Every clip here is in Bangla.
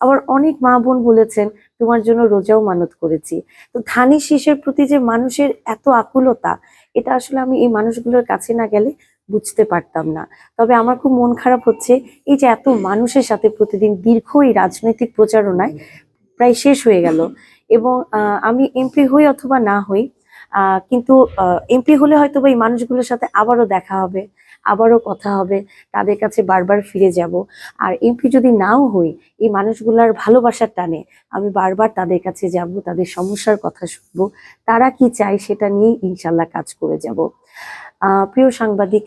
আবার অনেক মা বোন বলেছেন, তোমার জন্য রোজাও মানত করেছি। তো ধানের শীষের প্রতি যে মানুষের এত আকুলতা, এটা আসলে আমি এই মানুষগুলোর কাছে না গেলে বুঝতে পারতাম না। তবে আমার খুব মন খারাপ হচ্ছে, এই যে এত মানুষের সাথে প্রতিদিন দীর্ঘ এই রাজনৈতিক প্রচারণায় প্রায় শেষ হয়ে গেল। এবং আমি এমপি হই অথবা না হই কিন্তু এমপি হলে হয়তো বা এই মানুষগুলোর সাথে আবারও দেখা হবে। আবারও কথা হবে, তাদের কাছে বারবার ফিরে যাব। আর এমপি যদি নাও হই, এই মানুষগুলার ভালোবাসার টানে, আমি বারবার তাদের কাছে যাব, তাদের সমস্যার কথা শুনব। তারা কি চায় সেটা নিয়েই ইনশাল্লাহ কাজ করে যাব। প্রিয় সাংবাদিক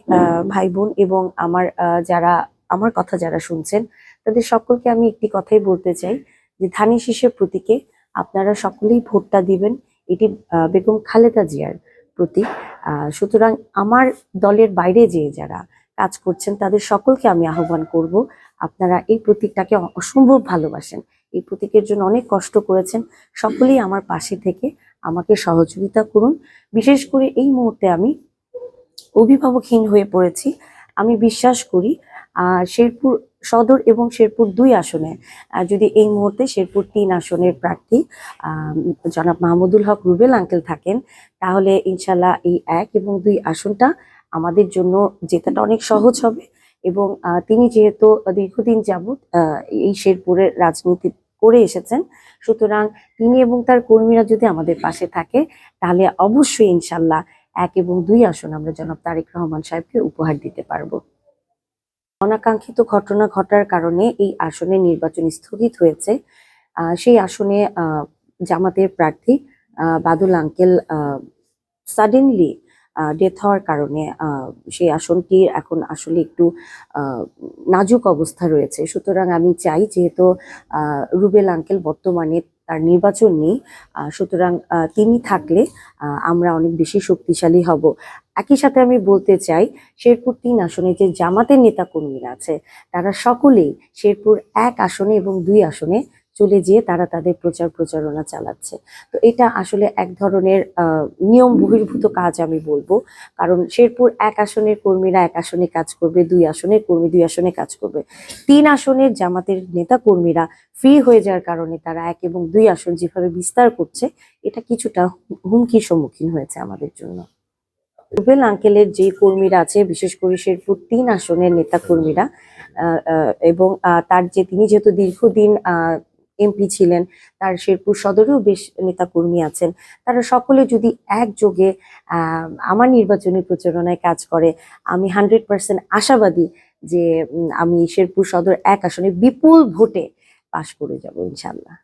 ভাই বোন এবং আমার যারা, আমার কথা যারা শুনছেন, তাদের সকলকে আমি একটি কথাই বলতে চাই, যে ধানি শীষের প্রতীকে আপনারা সকলেই ভোটটা দিবেন। এটি বেগম খালেদা জিয়ার প্রতীক। সুতরাং আমার দলের বাইরে যে যারা কাজ করছেন, তাদের সকলকে আমি আহ্বান করব, আপনারা এই প্রতীকটাকে অসম্ভব ভালোবাসেন। এই প্রতীকের জন্য অনেক কষ্ট করেছেন। সকলেই আমার পাশে থেকে আমাকে সহযোগিতা করুন। বিশেষ করে এই মুহূর্তে আমি অভিভাবকহীন হয়ে পড়েছি। আমি বিশ্বাস করি শেরপুর সদর এবং শেরপুর দুই আসনে। যদি এই মুহূর্তে শেরপুর তিন আসনের প্রার্থী জনাব মাহমুদুল হক রুবেল আঙ্কেল থাকেন, তাহলে ইনশাল্লাহ এই এক এবং দুই আসনটা আমাদের জন্য জেতাটা অনেক সহজ হবে। এবং তিনি যেহেতু দীর্ঘদিন যাবৎ এই শেরপুরের রাজনীতি করে এসেছেন, সুতরাং তিনি এবং তার কর্মীরা যদি আমাদের পাশে থাকে, তাহলে অবশ্যই ইনশাল্লাহ এক এবং দুই আসন আমরা জনাব তারেক রহমান সাহেবকে উপহার দিতে পারব। অনাকাঙ্ক্ষিত ঘটনা ঘটার কারণে এই আসনে নির্বাচন স্থগিত হয়েছে। সেই আসনে জামাতের প্রার্থী বাদুল আঙ্কেল সাডেনলি ডেথ হওয়ার কারণে সেই আসনটি এখন আসলে একটু নাজুক অবস্থা রয়েছে। সুতরাং আমি চাই যেহেতু রুবেল আঙ্কেল বর্তমানে তার নির্বাচন নেই সুতরাং তিনি থাকলে আমরা অনেক বেশি শক্তিশালী হব। একই সাথে আমি বলতে চাই, শেরপুর তিন আসনে যে জামাতের নেতা কর্মীরা আছে, তারা সকলেই শেরপুর এক আসনে এবং দুই আসনে চলে যেয়ে তারা তাদের প্রচার প্রচারণা চালাচ্ছে। তো এটা আসলে এক ধরনের নিয়ম বহির্ভূত কাজ আমি বলব। কারণ শেরপুর এক আসনের কর্মীরা এক আসনে কাজ করবে, দুই আসনের কর্মী দুই আসনে কাজ করবে। তিন আসনের জামাতের নেতা কর্মীরা ফ্রি হয়ে যাওয়ার কারণে তারা এক এবং দুই আসন যেভাবে বিস্তার করছে, এটা কিছুটা হুমকির সম্মুখীন হয়েছে আমাদের জন্য। রুবেল আঙ্কেলের যে কর্মীরা আছে, বিশেষ করে শেরপুর তিন আসনের নেতা কর্মীরা এবং তার যে তিনি যেহেতু দীর্ঘদিন এমপি ছিলেন, তার শেরপুর সদরেও বেশ নেতা কর্মী আছেন। তারা সকলে যদি একযোগে আমার নির্বাচনী প্রচারণায় কাজ করে, আমি হান্ড্রেড পার্সেন্ট আশাবাদী যে আমি শেরপুর সদর এক আসনে বিপুল ভোটে পাশ করে যাব ইনশাল্লাহ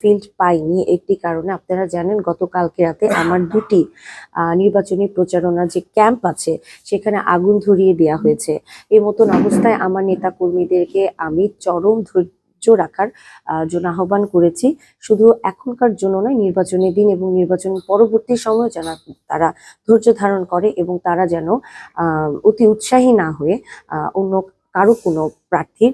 ফিল্ড পাইনি একটি কারণে। আপনারা জানেন, গতকালকে রাতে আমার দুটি নির্বাচনী প্রচারণার যে ক্যাম্প আছে, সেখানে আগুন ধরিয়ে দেওয়া হয়েছে। এই মতন অবস্থায় আমার নেতা কর্মীদেরকে আমি চরম ধৈর্য রাখার জন্য আহ্বান করেছি। শুধু এখনকার জন্য নয় নির্বাচনের দিন এবং নির্বাচন পরবর্তী সময় যেন তারা ধৈর্য ধারণ করে এবং তারা যেন অতি উৎসাহী না হয়ে অন্য কারও কোনো প্রার্থীর